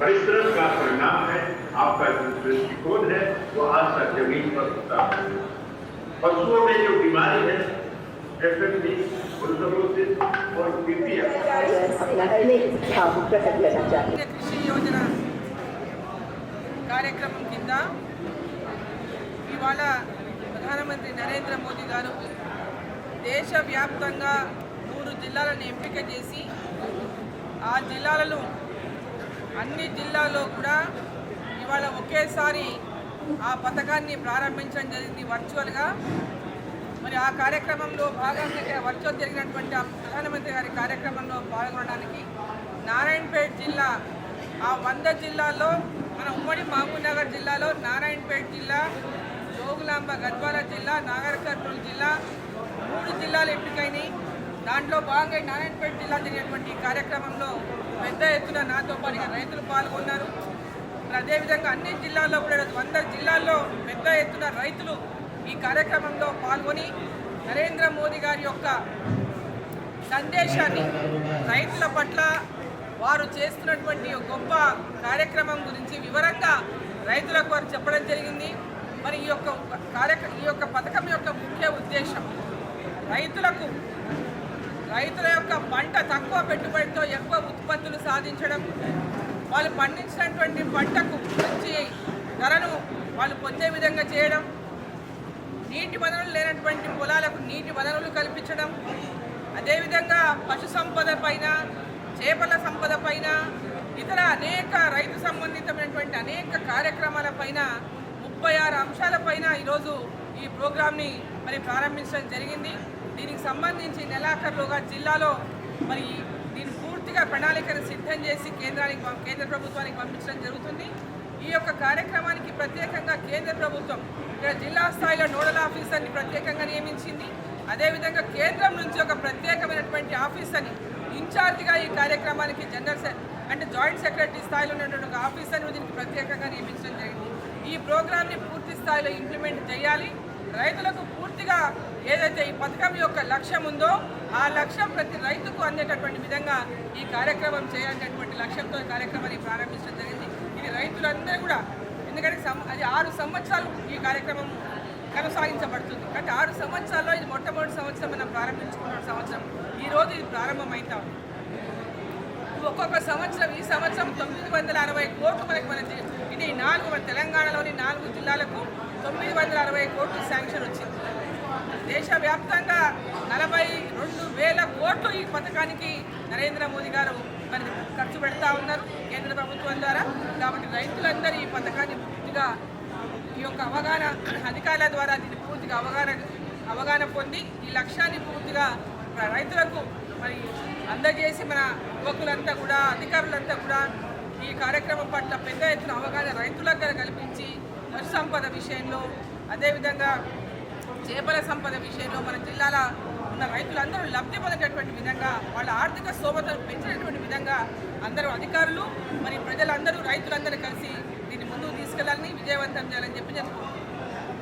परिश्रम का परिणाम है आपका जो दृष्टिकोण है वो आज तक जमीन पर उतरा है पशुओं में जो बीमारी है एफएमडी ब्रुसलोसिस और पीपीएफ अपना अपने भाव प्रकट करना चाहते हैं కృషి యోజన కార్యక్రమం కింద ఇవాళ ప్రధానమంత్రి నరేంద్ర మోదీ గారు దేశవ్యాప్తంగా మూడు జిల్లాలను ఎంపిక చేసి ఆ జిల్లాలలో అన్ని జిల్లాల్లో కూడా ఇవాళ ఒకేసారి ఆ పథకాన్ని ప్రారంభించడం జరిగింది వర్చువల్గా. మరి ఆ కార్యక్రమంలో భాగంగా వర్చువల్ జరిగినటువంటి ఆ ప్రధానమంత్రి గారి కార్యక్రమంలో పాల్గొనడానికి నారాయణపేట జిల్లా ఆ వంద జిల్లాల్లో మన ఉమ్మడి మహబూబ్నగర్ జిల్లాలో నారాయణపేట జిల్లా జోగులాంబ గద్వాల జిల్లా నాగర్ కర్నూలు జిల్లా మూడు జిల్లాలు ఎంపికైనాయి. దాంట్లో భాగంగా నారాయణపేట జిల్లా జరిగినటువంటి కార్యక్రమంలో పెద్ద ఎత్తున నాతో పాటుగా రైతులు పాల్గొన్నారు. అదేవిధంగా అన్ని జిల్లాల్లో కూడా వంద జిల్లాల్లో పెద్ద ఎత్తున రైతులు ఈ కార్యక్రమంలో పాల్గొని నరేంద్ర మోదీ గారి యొక్క సందేశాన్ని రైతుల పట్ల వారు చేస్తున్నటువంటి గొప్ప కార్యక్రమం గురించి వివరంగా రైతులకు వారు చెప్పడం జరిగింది. మరి ఈ యొక్క కార్యక్ర ఈ యొక్క పథకం యొక్క ముఖ్య ఉద్దేశం రైతులకు రైతుల యొక్క పంట తక్కువ పెట్టుబడితో ఎక్కువ ఉత్పత్తులు సాధించడం వాళ్ళు పండించినటువంటి పంటకు మంచి ధరను వాళ్ళు పొందే విధంగా చేయడం నీటి వనరులు లేనటువంటి పొలాలకు నీటి వనరులు కల్పించడం అదేవిధంగా పశు సంపద పైన చేపల సంపద పైన ఇతర అనేక రైతు సంబంధితమైనటువంటి అనేక కార్యక్రమాల పైన ముప్పై ఆరు అంశాలపైన ఈరోజు ఈ ప్రోగ్రాంని మరి ప్రారంభించడం జరిగింది. దీనికి సంబంధించి నెలాఖరులోగా జిల్లాలో మరి దీన్ని పూర్తిగా ప్రణాళికను సిద్ధం చేసి కేంద్రానికి కేంద్ర ప్రభుత్వానికి పంపించడం జరుగుతుంది. ఈ యొక్క కార్యక్రమానికి ప్రత్యేకంగా కేంద్ర ప్రభుత్వం ఇక్కడ జిల్లా స్థాయిలో నోడల్ ఆఫీసర్ని ప్రత్యేకంగా నియమించింది. అదేవిధంగా కేంద్రం నుంచి ఒక ప్రత్యేకమైనటువంటి ఆఫీసర్ని ఇన్ఛార్జిగా ఈ కార్యక్రమానికి జనరల్ అంటే జాయింట్ సెక్రటరీ స్థాయిలో ఉన్నటువంటి ఒక ఆఫీసర్ని దీనికి ప్రత్యేకంగా నియమించడం జరిగింది. ఈ ప్రోగ్రామ్ని పూర్తి స్థాయిలో ఇంప్లిమెంట్ చేయాలి. రైతులకు పూర్తిగా ఏదైతే ఈ పథకం యొక్క లక్ష్యం ఉందో ఆ లక్ష్యం ప్రతి రైతుకు అందేటటువంటి విధంగా ఈ కార్యక్రమం చేయాలనేటువంటి లక్ష్యంతో ఈ కార్యక్రమాన్ని ప్రారంభించడం జరిగింది. ఇది రైతులందరూ కూడా ఎందుకంటే సం- అది ఆరు సంవత్సరాలు ఈ కార్యక్రమం కొనసాగించబడుతుంది. అంటే ఆరు సంవత్సరాల్లో ఇది మొట్టమొదటి సంవత్సరం మనం ప్రారంభించుకున్న సంవత్సరం. ఈ రోజు ఇది ప్రారంభమవుతాం ఒక్కొక్క సంవత్సరం ఈ సంవత్సరం తొమ్మిది వందల అరవై కోట్లు మనకి మన ఇది నాలుగు మన తెలంగాణలోని నాలుగు జిల్లాలకు తొమ్మిది వందల అరవై కోట్లు శాంక్షన్ వచ్చింది. దేశవ్యాప్తంగా నలభై రెండు వేల కోట్లు ఈ పథకానికి నరేంద్ర మోదీ గారు మరి ఖర్చు పెడతా ఉన్నారు కేంద్ర ప్రభుత్వం ద్వారా. కాబట్టి రైతులందరూ ఈ పథకాన్ని పూర్తిగా ఈ యొక్క అవగాహన అధికారుల ద్వారా దీన్ని పూర్తిగా అవగాహన అవగాహన పొంది ఈ లక్ష్యాన్ని పూర్తిగా రైతులకు మరి అందజేసి మన యువకులంతా కూడా అధికారులంతా కూడా ఈ కార్యక్రమం పట్ల పెద్ద ఎత్తున అవగాహన రైతులకు కల్పించి పశు సంపద విషయంలో అదేవిధంగా చేపల సంపద విషయంలో మన జిల్లాల ఉన్న రైతులందరూ లబ్ధి పొందేటటువంటి విధంగా వాళ్ళ ఆర్థిక స్తోమతను పెంచినటువంటి విధంగా అందరూ అధికారులు మరి ప్రజలందరూ రైతులందరూ కలిసి దీన్ని ముందుకు తీసుకెళ్ళాలని విజయవంతం చేయాలని చెప్పి నేను